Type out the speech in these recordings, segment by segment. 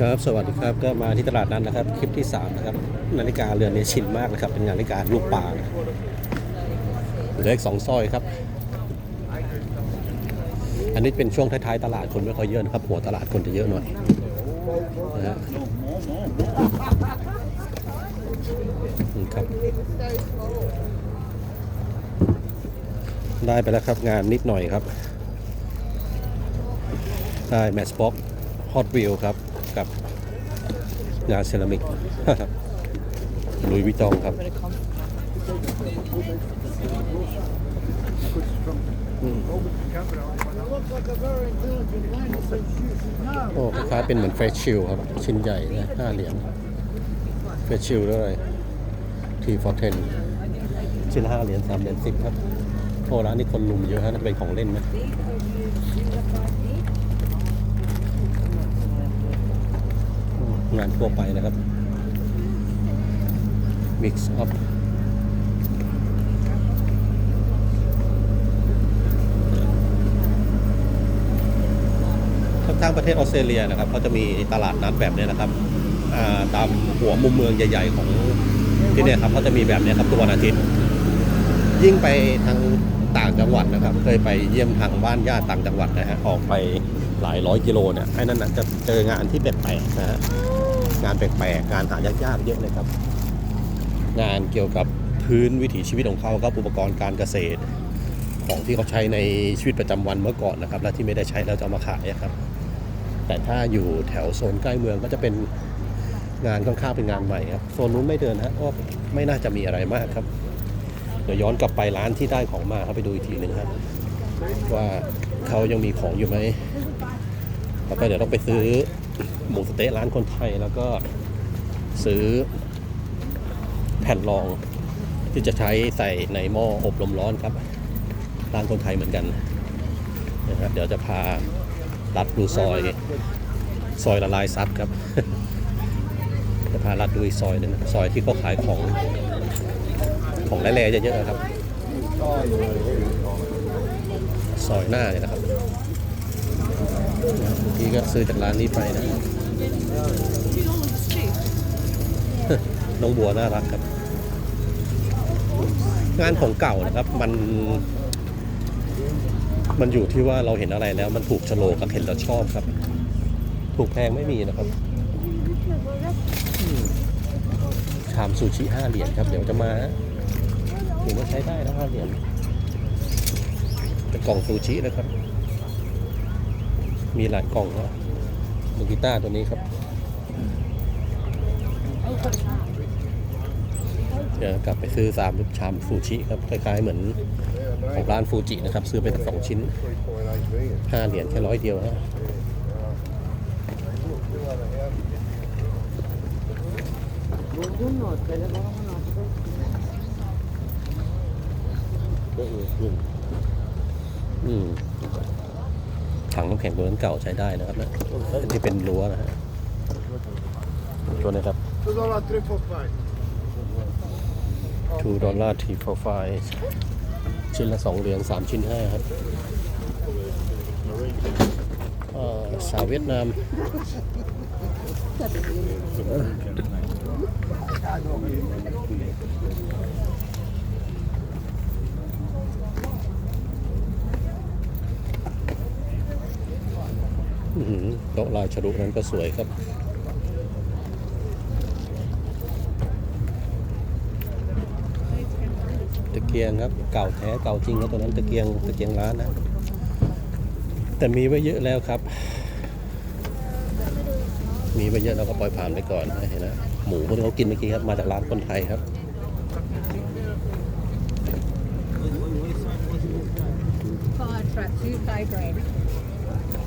ครับ สวัสดีครับ ก็มาที่ตลาดนั้นนะครับ คลิปที่ 3 นะครับ นาฬิกาเรือนนี้ชินมากนะครับ เป็นนาฬิกาลูกป่าเหลืออีกสองสร้อยครับ อันนี้เป็นช่วงท้ายๆตลาดคนไม่ค่อยเยอะนะครับ หัวตลาดคนจะเยอะหน่อยนะฮะนี่ครับ ได้ไปแล้วครับงานนิดหน่อยครับ ได้แมทบ็อกฮอตวิวครับ กับงานเซรามิกลุยวิจองครับโอ้คล้ายๆเป็นเหมือนเฟสชิลครับ ชิ้นใหญ่นะห้าเหรียญเฟสชิลด้วยทีฟอร์เทนชิ้นห้าเหรียญสามเหรียญสิบครับโอ้ร้านนี้คนลุมเยอะฮะน่าจะเป็นของเล่นไหม งานทั่วไปนะครับ Mix up ทางประเทศออสเตรเลียนะครับเขาจะมีตลาดนัดแบบนี้นะครับตามหัวมุมเมืองใหญ่ ๆ ของที่เนี่ยครับเขาจะมีแบบนี้ครับทุกวันอาทิตย์ ยิ่งไปทางต่างจังหวัดนะครับ เคยไปเยี่ยมทางบ้านญาติต่างจังหวัดนะฮะออกไปหลายร้อยกิโลเนี่ยไอ้นั่นนะจะเจองานที่แปลกๆนะฮะ งานแปลกๆ งานหายากๆ เยอะเลยครับ งานเกี่ยวกับพื้นวิถีชีวิตของเขาครับอุปกรณ์การเกษตร ของที่เขาใช้ในชีวิตประจำวันเมื่อก่อนนะครับ และที่ไม่ได้ใช้แล้วจะเอามาขายครับ แต่ถ้าอยู่แถวโซนใกล้เมืองก็จะเป็นงานค่อนข้างเป็นงานใหม่ครับโซนนู้นไม่เดินฮะก็ไม่น่าจะมีอะไรมากครับ เดี๋ยวย้อนกลับไปร้านที่ได้ของมาครับไปดูอีกทีหนึ่งครับว่าเขายังมีของอยู่ไหมแล้วก็เดี๋ยวต้องไปซื้อ หมูสเต๊ะร้านคนไทยแล้วก็ซื้อแผ่นรองที่จะใช้ใส่ในหม้ออบลมร้อนครับร้านคนไทยเหมือนกันนะครับเดี๋ยวจะพาลัดดูซอย ซอยละลายซับครับ จะพาลัดดูอีกซอยหนึงซอยที่เขาขายของของแร่ๆเยอะๆครับ ซอยหน้าเนี่ยนะครับ กี้ก็ซื้อจากร้านนี้ไปนะน้องบัวน่ารักครับ งานของเก่านะครับมัน มันอยู่ที่ว่าเราเห็นอะไรแล้ว มันถูกโฉลกกับเห็นแล้วชอบครับ ถูกแพงไม่มีนะครับอืมชามซูชิห้าเหรียญครับ เดี๋ยวจะมาถือว่าใช้ได้นะห้าเหรียญเป็นกล่องซูชินะครับ มีหลายกล่องครับดูกีตาร์ตัวนี้ครับเดี๋ยวกลับไปซื้อสามชามฟูชิครับคล้ายๆเหมือนของร้านฟูจินะครับ ซื้อไปสองชิ้นห้าเหรียญแค่ร้อยเดียวฮะอืม ถังน้ำแข็งตัวนั้นเก่าใช้ได้นะครับนะที่เป็นรั้วนะฮะตัวนี้ครับ2 dollar 3 for 5. 2ดอลลาร์ทีโปรไฟล์ชิ้นละ2เหรียญ3ชิ้น5ครับเอ่อสาวเวียดนาม อื้อหือ โต๊ะลายฉลุนั้นก็สวยครับตะเกียงครับเก่าแท้เก่าจริงครับตัวนั้นตะเกียงตะเกียงร้านนะแต่มีไว้เยอะแล้วครับ มีไว้เยอะแล้วก็ปล่อยผ่านไปก่อนนะเห็นนะหมูที่เขากินเมื่อกี้ครับมาจากร้านคนไทยครับ Five track, two five grand. Two five grand, five.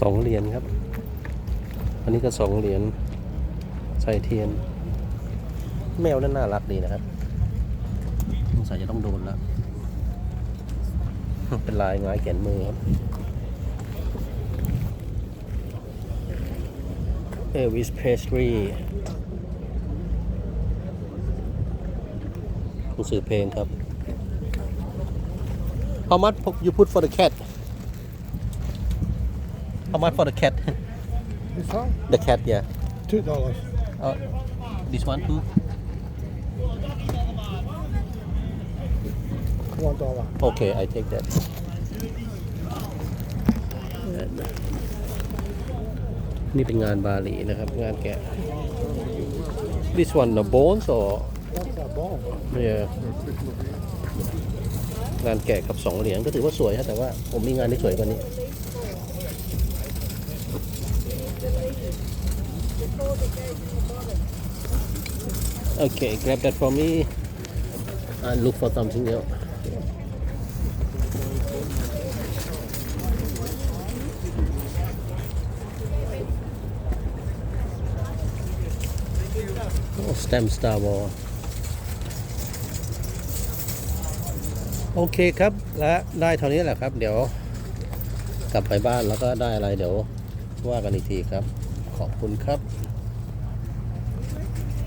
สองเหรียญครับ อันนี้ก็สองเหรียญใส่เทียน แมวนั่นน่ารักดีนะครับสงสัยจะต้องโดนแล้ว เป็นลายงายแขนมือครับ เอวิสเพสตรีหนังสือเพลงครับ How much you put for the cat How much for the cat This one? The cat yeah Two dollars. uh, This one too One dollar. Okay I take that นี่เป็นงานบาหลีนะครับ งานแกะ This one the bones or What's that bone? yeah งานแกะกับสองเหรียญก็ถือว่าสวยครับแต่ว่าผมมีงานที่สวยกว่านี้ Okay, grab that for me and look for something else. Oh, stem Star Wars โอเคครับ และได้เท่านี้แหละครับ เดี๋ยวกลับไปบ้านแล้วก็ได้อะไรเดี๋ยว ว่ากันอีกทีครับ ขอบคุณครับ